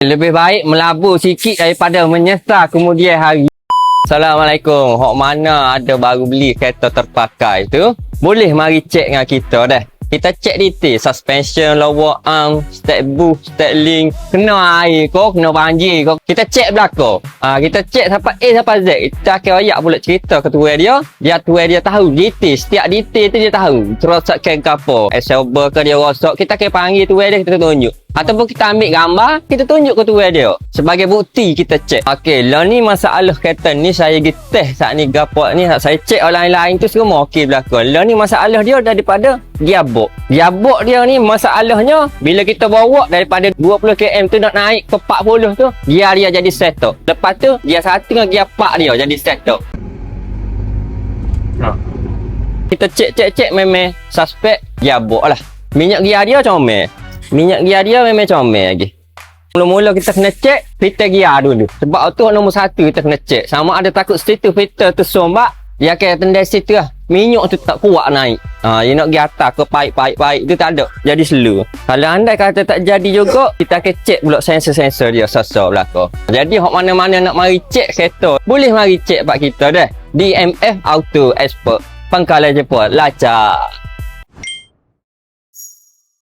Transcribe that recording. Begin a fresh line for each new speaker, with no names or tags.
Lebih baik melabur sikit daripada menyesal kemudian hari. Assalamualaikum. Hok mana ada baru beli kereta terpakai tu? Boleh mari cek dengan kita dah. Kita cek detail suspension, lower arm, step boost, step link, kena air kau, kena banjir kau. Kita cek belakang. Ah kita cek sampai A sampai Z. Kita akan ayak pula cerita ke tuan dia. Dia tuan dia tahu detail, setiap detail tu dia tahu. Ken kapo, silver ke dia rosak, kita akan panggil tuan dia kita tunjuk. Ataupun kita ambil gambar, kita tunjuk ke tuan dia. Sebagai bukti kita cek. Okey, lah ni masalah kereta ni saya pergi test saat ni gapot ni. Saya cek orang lain tu semua okey belakang. Lah ni masalah dia daripada gearbox. Gearbox dia ni masalahnya bila kita bawa daripada 20 km tu nak naik ke 40 tu, gear dia jadi settle. Lepas tu, gear satu dengan gear 4 dia jadi settle. Ha. Kita cek-cek-cek memang suspek gearbox lah. Minyak gear dia comel. Minyak gear dia memang comel lagi. Mula-mula kita kena cek filter gear dulu. Sebab tu nombor satu kita kena cek. Sama ada takut situ filter tu sombak. Ya ke tendai situ lah. Minyak tu tak kuat naik. Ha, you nak pergi atas ke paip-paip-paip tu tak ada. Jadi slow. Kalau andai kata tak jadi juga, kita akan cek pula sensor-sensor dia sasar belakang. Jadi hok mana-mana nak mari cek kereta, boleh mari cek pak kita dah. DMF Auto Expert. Pangkalan Jepun. Lacak.